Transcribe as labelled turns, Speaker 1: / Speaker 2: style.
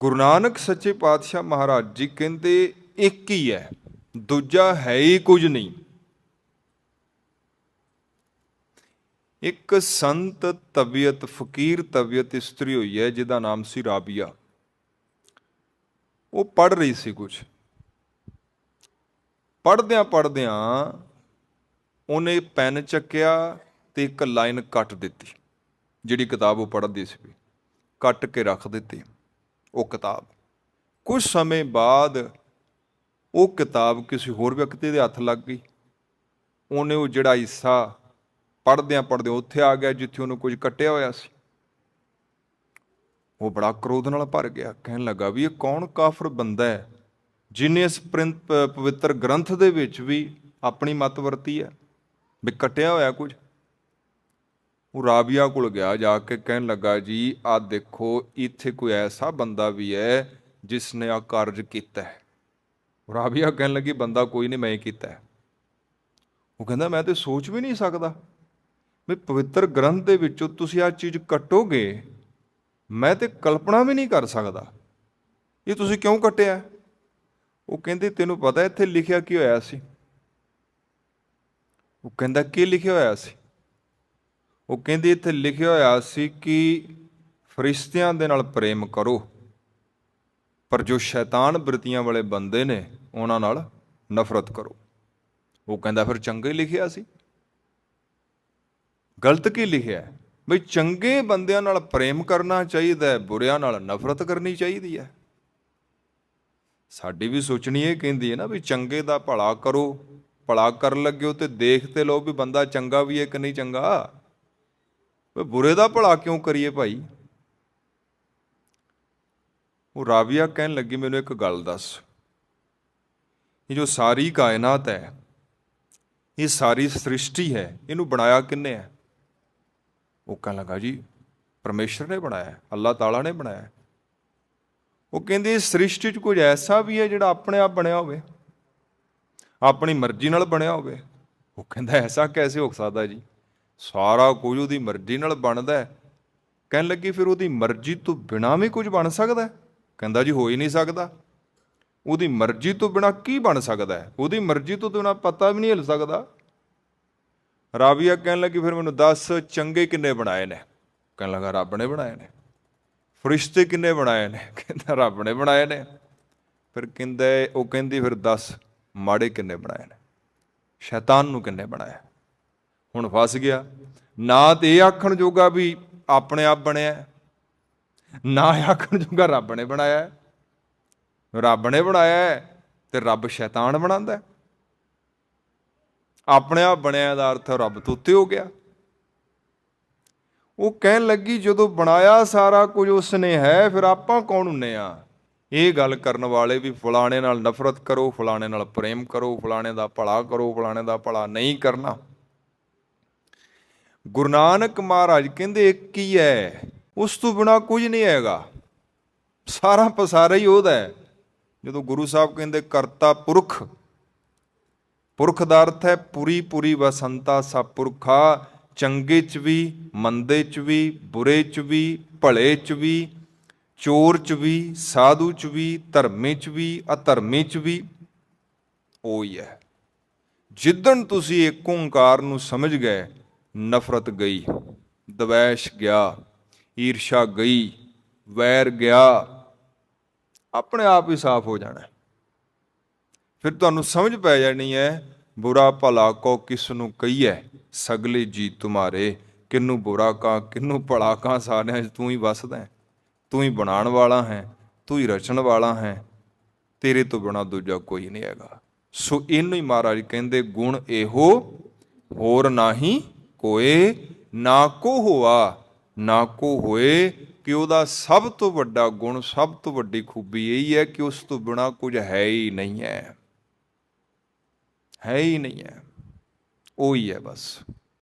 Speaker 1: ਗੁਰੂ ਨਾਨਕ ਸੱਚੇ ਪਾਤਸ਼ਾਹ ਮਹਾਰਾਜ ਜੀ ਕਹਿੰਦੇ, ਇੱਕ ਹੀ ਹੈ, ਦੂਜਾ ਹੈ ਹੀ ਕੁਝ ਨਹੀਂ। ਇੱਕ ਸੰਤ ਤਬੀਅਤ, ਫਕੀਰ ਤਬੀਅਤ ਇਸਤਰੀ ਹੋਈ ਹੈ, ਜਿਹਦਾ ਨਾਮ ਸੀ ਰਾਬੀਆ। ਉਹ ਪੜ ਰਹੀ ਸੀ ਕੁਝ। ਪੜਦਿਆਂ ਪੜਦਿਆਂ ਉਹਨੇ ਪੈਨ ਚੱਕਿਆ ਤੇ ਇੱਕ ਲਾਈਨ ਕੱਟ ਦਿੱਤੀ, ਜਿਹੜੀ ਕਿਤਾਬ ਉਹ ਪੜ੍ਹਦੀ ਸੀ ਕੱਟ ਕੇ ਰੱਖ ਦਿੱਤੀ। ਉਹ ਕਿਤਾਬ। ਕੁਝ ਸਮੇਂ ਬਾਅਦ ਉਹ ਕਿਤਾਬ ਕਿਸੇ ਹੋਰ ਵਿਅਕਤੀ ਦੇ ਹੱਥ ਲੱਗ ਗਈ। ਉਹਨੇ ਉਹ ਜਿਹੜਾ ਹਿੱਸਾ ਪੜਦਿਆਂ ਪੜਦਿਆਂ ਉੱਥੇ ਆ ਗਿਆ ਜਿੱਥੇ ਉਹਨੂੰ ਕੁਝ ਕੱਟਿਆ ਹੋਇਆ ਸੀ। ਉਹ ਬੜਾ ਕ੍ਰੋਧ ਨਾਲ ਭਰ ਗਿਆ, ਕਹਿਣ ਲੱਗਾ ਵੀ ਇਹ ਕੌਣ ਕਾਫਰ ਬੰਦਾ ਹੈ, ਜਿਨੇ ਇਸ ਪ੍ਰਿੰਤ- ਪਵਿੱਤਰ ਗ੍ਰੰਥ ਦੇ ਵਿੱਚ ਵੀ ਆਪਣੀ ਮਤ ਵਰਤੀ ਹੈ, ਵੀ ਕੱਟਿਆ ਹੋਇਆ ਕੁਝ। ਉਹ ਰਾਬੀਆ ਕੋਲ ਗਿਆ, ਜਾ ਕੇ ਕਹਿਣ ਲੱਗਾ, ਜੀ, ਆ ਦੇਖੋ, ਇੱਥੇ ਕੋਈ ਐਸਾ ਬੰਦਾ ਵੀ ਹੈ ਜਿਸ ਨੇ ਆ ਕਾਰਜ ਕੀਤਾ ਹੈ। ਰਾਬੀਆ ਕਹਿਣ ਲੱਗੀ, ਬੰਦਾ ਕੋਈ ਨਹੀਂ, ਮੈਂ ਹੀ ਕੀਤਾ ਹੈ। ਉਹ ਕਹਿੰਦਾ, ਮੈਂ ਤੇ ਸੋਚ ਵੀ ਨਹੀਂ ਸਕਦਾ। ਵੀ ਪਵਿੱਤਰ ਗ੍ਰੰਥ ਦੇ ਵਿੱਚੋਂ ਤੁਸੀਂ ਆ ਚੀਜ਼ ਕੱਟੋਗੇ, ਮੈਂ ਤੇ ਕਲਪਨਾ ਵੀ ਨਹੀਂ ਕਰ ਸਕਦਾ। ਇਹ ਤੁਸੀਂ ਕਿਉਂ ਕੱਟਿਆ ਉਹ ਕਹਿੰਦੇ, ਤੈਨੂੰ ਪਤਾ ਇੱਥੇ ਲਿਖਿਆ ਕੀ ਹੋਇਆ ਸੀ? ਉਹ ਕਹਿੰਦਾ, ਕੀ ਲਿਖਿਆ ਹੋਇਆ ਸੀ? ਉਹ ਕਹਿੰਦੀ, ਇੱਥੇ ਲਿਖਿਆ ਹੋਇਆ ਸੀ ਕਿ ਫਰਿਸ਼ਤਿਆਂ ਦੇ ਨਾਲ ਪ੍ਰੇਮ ਕਰੋ, ਪਰ ਜੋ ਸ਼ੈਤਾਨ ਬ੍ਰਿਤੀਆਂ ਵਾਲੇ ਬੰਦੇ ਨੇ, ਉਹਨਾਂ ਨਾਲ ਨਫ਼ਰਤ ਕਰੋ। ਉਹ ਕਹਿੰਦਾ, ਫਿਰ ਚੰਗਾ ਹੀ ਲਿਖਿਆ ਸੀ? ਗਲਤ ਕੀ ਲਿਖਿਆ? ਹੈ? ਬਈ ਚੰਗੇ ਬੰਦਿਆਂ ਨਾਲ ਪ੍ਰੇਮ ਕਰਨਾ ਚਾਹੀਦਾ ਹੈ, ਬੁਰਿਆਂ ਨਾਲ ਨਫ਼ਰਤ ਕਰਨੀ ਚਾਹੀਦੀ ਹੈ। ਸਾਡੀ ਵੀ ਸੋਚਣੀ ਇਹ ਕਹਿੰਦੀ ਹੈ ਨਾ ਵੀ ਚੰਗੇ ਦਾ ਭਲਾ ਕਰੋ, ਭਲਾ ਕਰਨ ਲੱਗਿਓ ਤੇ ਦੇਖ ਤੇ ਲਓ ਵੀ ਬੰਦਾ ਚੰਗਾ ਵੀ ਹੈ ਕਿ ਨਹੀਂ ਚੰਗਾ। ਵੇ ਬੁਰੇ ਦਾ ਭਲਾ ਕਿਉਂ ਕਰੀਏ ਭਾਈ? ਉਹ ਰਾਵੀਆ ਕਹਿਣ ਲੱਗੀ ਮੈਨੂੰ ਇੱਕ ਗੱਲ ਦੱਸ। ਇਹ ਜੋ ਸਾਰੀ ਕਾਇਨਾਤ ਹੈ ਇਹ ਸਾਰੀ ਸ੍ਰਿਸ਼ਟੀ ਹੈ ਇਹਨੂੰ ਬਣਾਇਆ ਕਿੰਨੇ ਹੈ? ਉਹ ਕਹਿਣ ਲੱਗਾ ਜੀ ਪਰਮੇਸ਼ਰ ਨੇ ਬਣਾਇਆ ਹੈ, ਅੱਲਾਹ ਤਾਲਾ ਨੇ ਬਣਾਇਆ। ਉਹ ਕਹਿੰਦੇ ਇਸ ਸ੍ਰਿਸ਼ਟੀ 'ਚ ਕੁਝ ਐਸਾ ਵੀ ਹੈ ਜਿਹੜਾ ਆਪਣੇ ਆਪ ਬਣਿਆ ਹੋਵੇ? ਆਪਣੀ ਮਰਜ਼ੀ ਨਾਲ ਬਣਿਆ ਹੋਵੇ? ਉਹ ਕਹਿੰਦਾ ਐਸਾ ਕੈਸੇ ਹੋ ਸਕਦਾ ਜੀ? ਸਾਰਾ ਕੁਝ ਉਹਦੀ ਮਰਜ਼ੀ ਨਾਲ ਬਣਦਾ ਹੈ। ਕਹਿਣ ਲੱਗੀ, ਫਿਰ ਉਹਦੀ ਮਰਜ਼ੀ ਤੋਂ ਬਿਨਾ ਵੀ ਕੁਝ ਬਣ ਸਕਦਾ ਕਹਿੰਦਾ, ਜੀ, ਹੋ ਹੀ ਨਹੀਂ ਸਕਦਾ। ਉਹਦੀ ਮਰਜ਼ੀ ਤੋਂ ਬਿਨਾ ਕੀ ਬਣ ਸਕਦਾ ਹੈ? ਉਹਦੀ ਮਰਜ਼ੀ ਤੋਂ ਬਿਨਾ ਪਤਾ ਵੀ ਨਹੀਂ ਹਿਲ ਸਕਦਾ। ਰਾਬੀਆ ਕਹਿਣ ਲੱਗੀ, ਫਿਰ ਮੈਨੂੰ ਦੱਸ, ਚੰਗੇ ਕਿੰਨੇ ਬਣਾਏ ਨੇ? ਕਹਿਣ ਲੱਗਾ, ਰੱਬ ਨੇ ਬਣਾਏ ਨੇ। ਫਰਿਸ਼ਤੇ ਕਿੰਨੇ ਬਣਾਏ ਨੇ? ਕਹਿੰਦਾ, ਰੱਬ ਨੇ ਬਣਾਏ ਨੇ। ਫਿਰ ਕਹਿੰਦੇ, ਉਹ ਕਹਿੰਦੀ, ਫਿਰ ਦੱਸ, ਮਾੜੇ ਕਿੰਨੇ ਬਣਾਏ ਨੇ? ਸ਼ੈਤਾਨ ਨੂੰ ਕਿੰਨੇ ਬਣਾਇਆ? ਹੁਣ ਫਸ ਗਿਆ। ਨਾ ਤੇ ਇਹ ਆਖਣ ਜੋਗਾ ਵੀ ਆਪਣੇ ਆਪ ਬਣਿਆ ਨਾ ਆਖਣ ਜੋਗਾ ਰੱਬ ਨੇ ਬਣਾਇਆ ਰੱਬ ਨੇ ਬਣਾਇਆ ਤੇ ਰੱਬ ਸ਼ੈਤਾਨ ਬਣਾਉਂਦਾ ਆਪਣੇ ਆਪ ਬਣਿਆ ਦਾ ਅਰਥ ਰੱਬ ਤੋਂ ਉੱਤੇ ਹੋ ਗਿਆ। ਉਹ ਕਹਿਣ ਲੱਗੀ, ਜਦੋਂ ਬਣਾਇਆ ਸਾਰਾ ਕੁਝ ਉਸਨੇ ਹੈ, ਫਿਰ ਆਪਾਂ ਕੌਣ ਹੁੰਨੇ ਆ? ਇਹ ਗੱਲ ਕਰਨ ਵਾਲੇ ਵੀ ਫਲਾਣੇ ਨਾਲ ਨਫ਼ਰਤ ਕਰੋ, ਫਲਾਣੇ ਨਾਲ ਪ੍ਰੇਮ ਕਰੋ, ਫਲਾਣੇ ਦਾ ਭਲਾ ਕਰੋ, ਫਲਾਣੇ ਦਾ ਭਲਾ ਨਹੀਂ ਕਰਨਾ। ਗੁਰੂ ਨਾਨਕ ਮਹਾਰਾਜ ਕਹਿੰਦੇ ਇੱਕ ਹੀ ਹੈ ਉਸ ਤੋਂ ਬਿਨਾ ਕੁਝ ਨਹੀਂ ਹੈਗਾ। ਸਾਰਾ ਪਸਾਰਾ ਹੀ ਉਹਦਾ ਹੈ। ਜਦੋਂ ਗੁਰੂ ਸਾਹਿਬ ਕਹਿੰਦੇ, ਕਰਤਾ ਪੁਰਖ। ਪੁਰਖ ਦਾ ਅਰਥ ਹੈ, ਪੂਰੀ ਪੂਰੀ ਵਸੰਤਾ ਸਭ ਪੁਰਖਾ, ਚੰਗੇ ਚ ਵੀ, ਮੰਦੇ ਚ ਵੀ, ਬੁਰੇ ਚ ਵੀ, ਭਲੇ ਚ ਵੀ, ਚੋਰ ਚ ਵੀ, ਸਾਧੂ ਚ ਵੀ, ਧਰਮੇ ਚ ਵੀ, ਅਧਰਮੇ ਚ ਵੀ। ਉਹ ਹੀ ਹੈ। ਜਿੱਦਣ ਤੁਸੀਂ ਇੱਕ ਓੰਕਾਰ ਨੂੰ ਸਮਝ ਗਏ ਨਫ਼ਰਤ ਗਈ, ਦਵੈਸ਼ ਗਿਆ, ਈਰਸ਼ਾ ਗਈ, ਵੈਰ ਗਿਆ। ਆਪਣੇ ਆਪ ਹੀ ਸਾਫ਼ ਹੋ ਜਾਣਾ ਫਿਰ ਤੁਹਾਨੂੰ ਸਮਝ ਪੈ ਜਾਣੀ ਹੈ, ਬੁਰਾ ਭਲਾ ਕੋ ਕਿਸ ਨੂੰ ਕਹੀਐ, ਸਗਲੇ ਜੀ ਤੁਮਾਰੇ ਕਿੰਨੂੰ ਬੁਰਾ ਕਾ ਕਿੰਨੂੰ ਭਲਾ ਕਾ ਸਾਰਿਆਂ 'ਚ ਤੂੰ ਹੀ ਵਸਦਾ ਹੈ। ਤੂੰ ਹੀ ਬਣਾਉਣ ਵਾਲਾ ਹੈ, ਤੂੰ ਹੀ ਰਚਣ ਵਾਲਾ ਹੈ, ਤੇਰੇ ਤੋਂ ਬਿਨਾ ਦੂਜਾ ਕੋਈ ਨਹੀਂ ਹੈਗਾ। ਸੋ ਇਹਨੂੰ ਹੀ ਮਹਾਰਾਜ ਕਹਿੰਦੇ, ਗੁਣ ਇਹੋ, ਹੋਰ ਨਾਹੀ ਹੋਏ, ਨਾ ਕੋ ਹੋਆ, ਨਾ ਕੋ ਹੋਏ, ਕਿ ਉਹਦਾ ਸਭ ਤੋਂ ਵੱਡਾ ਗੁਣ, ਸਭ ਤੋਂ ਵੱਡੀ ਖੂਬੀ ਇਹੀ ਹੈ ਕਿ ਉਸ ਤੋਂ ਬਿਨਾ ਕੁਝ ਹੈ ਹੀ ਨਹੀਂ ਹੈ। ਹੈ ਹੀ ਨਹੀਂ ਹੈ। ਉਹ ਹੀ ਹੈ ਬਸ।